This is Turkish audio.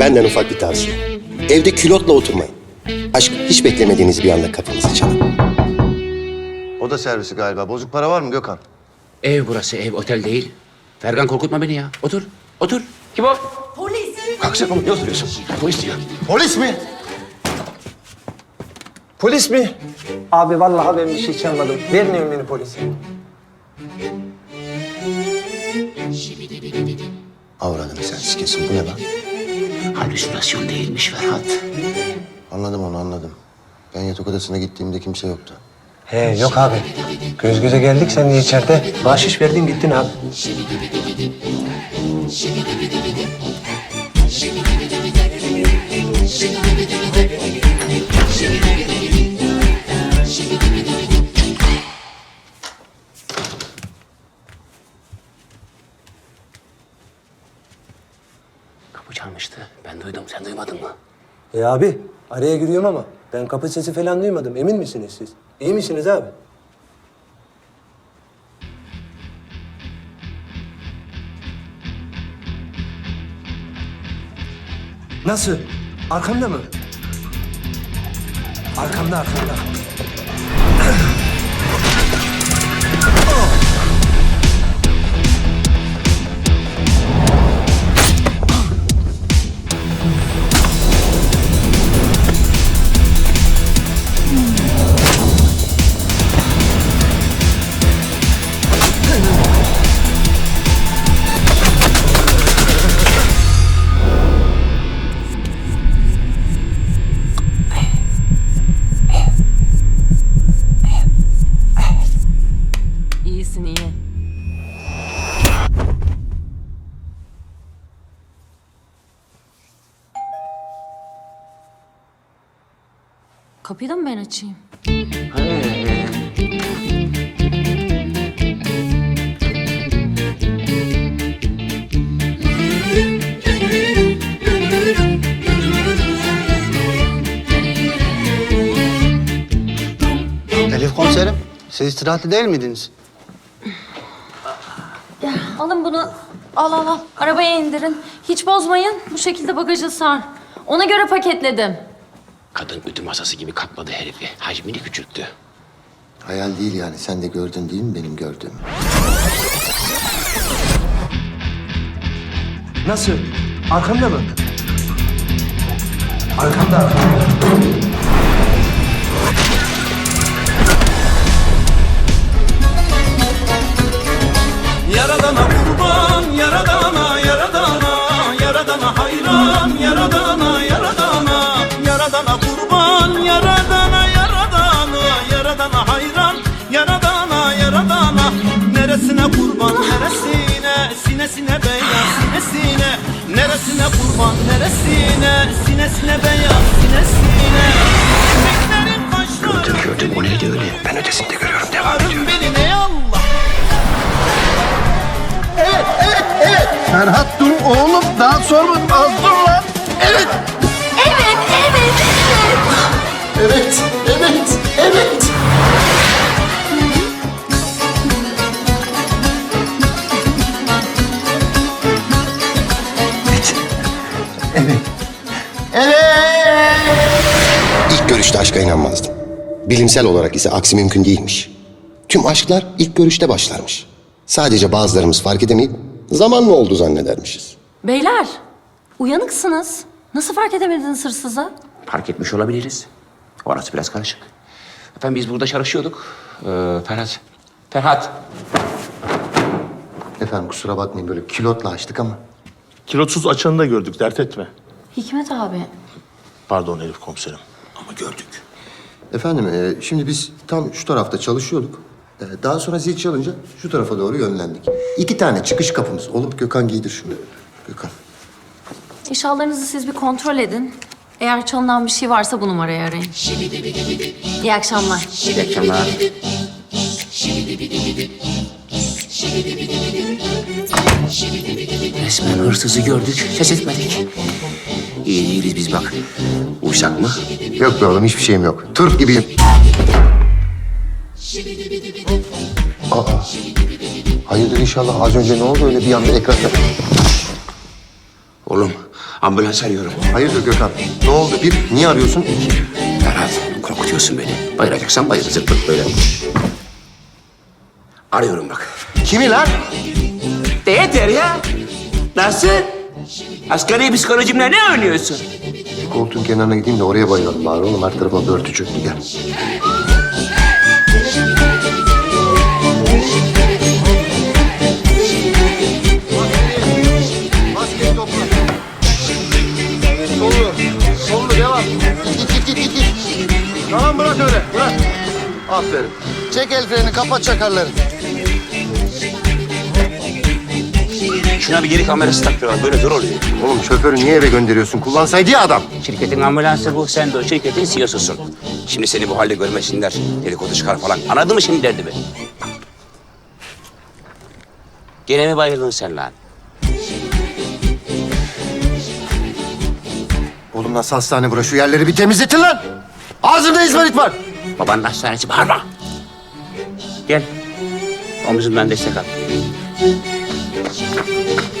Benden ufak bir tavsiye. Evde külotla oturmayın. Aşk hiç beklemediğiniz bir anda kapınızı çalar. O da servisi galiba. Bozuk para var mı Gökhan? Ev burası ev otel değil. Fergan korkutma beni ya. Otur. Otur. Kim o? Polis. Kalksana oğlum ne oturuyorsun? Polis diyor. Polis mi? Polis mi? Abi vallahi ben bir şey çalmadım. Verin emrini polise. Avradını sen sikesin. Bu ne lan? Halüsinasyon değilmiş Ferhat. Anladım onu anladım. Ben yatak odasına gittiğimde kimse yoktu. He yok abi. Göz göze geldik sen de içeride. Bahşiş verdin gittin abi. Kapı çalmıştı. Ben duydum. Sen duymadın mı? E abi araya giriyorum ama ben kapı sesi falan duymadım. Emin misiniz siz? İyi misiniz abi? Nasıl? Arkamda mı? Arkamda arkamda. İyisin Kapıyı da mı ben açayım? Elif komiserim, siz istirahatli değil miydiniz? Alın bunu. Al al al. Arabaya indirin. Hiç bozmayın. Bu şekilde bagajı sar. Ona göre paketledim. Kadın ütü masası gibi kapladı herifi. Hacmini küçülttü. Hayal değil yani. Sen de gördün değil mi benim gördüğümü? Nasıl? Arkamda mı? Arkamda arkamda. Yaradana kurban, neresine kurban, neresine, sinesine beyaz, sinesine. Çiçeklerin kaşları. Gördüm gördüm. O neydi öyle? Ben ötesinde görüyorum. Devam ediyor. Yarın beline Allah. Ferhat dur oğlum, daha sorma. Az dur lan. Evet, evet, evet. Evet, evet, görüşte aşka inanmazdım. Bilimsel olarak ise aksi mümkün değilmiş. Tüm aşklar ilk görüşte başlarmış. Sadece bazılarımız fark edemeyip zamanla oldu zannedermişiz. Beyler, uyanıksınız. Nasıl fark edemediniz hırsızı? Fark etmiş olabiliriz. Orası biraz karışık. Efendim biz burada çalışıyorduk. Ee, Ferhat. Ferhat. Efendim kusura bakmayın böyle kilotla açtık ama. Kilotsuz açanı da gördük, dert etme. Hikmet abi, Pardon Elif komiserim. Ama gördük. Efendim e, şimdi biz tam şu tarafta çalışıyorduk. E, daha sonra zil çalınca şu tarafa doğru yönlendik. İki tane çıkış kapımız olup Gökhan giydir şunu. Gökhan. eşyalarınızı siz bir kontrol edin. Eğer çalınan bir şey varsa bu numarayı arayın. İyi akşamlar. İyi akşamlar. Resmen hırsızı gördük, ses etmedik. İyi değiliz biz bak. Uysak mı? Yok be oğlum hiçbir şeyim yok. Turp gibiyim. Aa. Hayırdır inşallah az önce ne oldu öyle bir anda ekranda? Oğlum Ambulans arıyorum. Hayırdır Gökhan? Ne oldu? Bir, niye arıyorsun? İki, Ferhat korkutuyorsun beni. Bayılacaksan bayıl zırt böyle. Arıyorum bak. kimi lan? Yeter ya. Nasıl? Asgari psikolojimle ne oynuyorsun? Koltuğun kenarına gideyim de oraya bayılalım bari oğlum. Her tarafa börtü çöktü gel. Sollu. Sollu devam. Git git git git. git. Tamam bırak öyle. Bırak. Aferin. Çek el freni kapat çakarları. Şuna bir geri kamerası takıyorlar. Böyle dur oluyor. Oğlum şoförü niye eve gönderiyorsun? Kullansaydı ya adam. Şirketin ambulansı bu. Sen de o şirketin CEO'susun. Şimdi seni bu halde görmesinler. Dedikodu çıkar falan. Anladın mı şimdi derdimi? Gene mi bayıldın sen lan? Oğlum nasıl hastane burası? Şu yerleri bir temizletin lan. Ağzımda izmarit var. Babanın hastanesi bağırma. Gel. Omzumdan destek al. Şimdi, şimdi, şimdi.